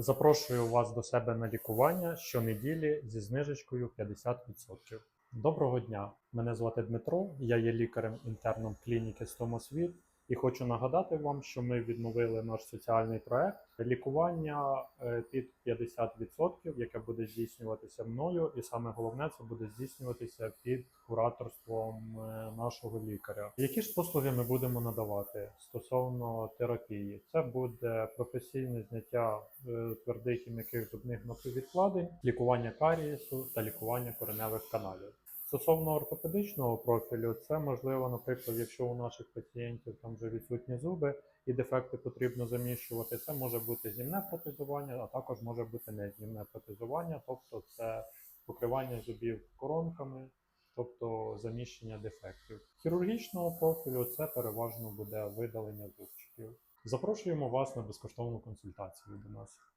Запрошую вас до себе на лікування щонеділі зі знижечкою 50%. Доброго дня! Мене звати Дмитро, я є лікарем-інтерном клініки Стомосвіт і хочу нагадати вам, що ми відновили наш соціальний проект лікування е, під 50%, яке буде здійснюватися мною, і саме головне це буде здійснюватися під кураторством е, нашого лікаря. Які ж послуги ми будемо надавати стосовно терапії? Це буде професійне зняття е, твердих і м'яких зубних напіввідкладень, лікування карієсу та лікування кореневих каналів. Стосовно ортопедичного профілю, це можливо, наприклад, якщо у наших пацієнтів там вже відсутні зуби і дефекти потрібно заміщувати, це може бути знімне протезування, а також може бути незнімне протезування, тобто це покривання зубів коронками, тобто заміщення дефектів. Хірургічного профілю це переважно буде видалення зубчиків. Запрошуємо вас на безкоштовну консультацію до нас.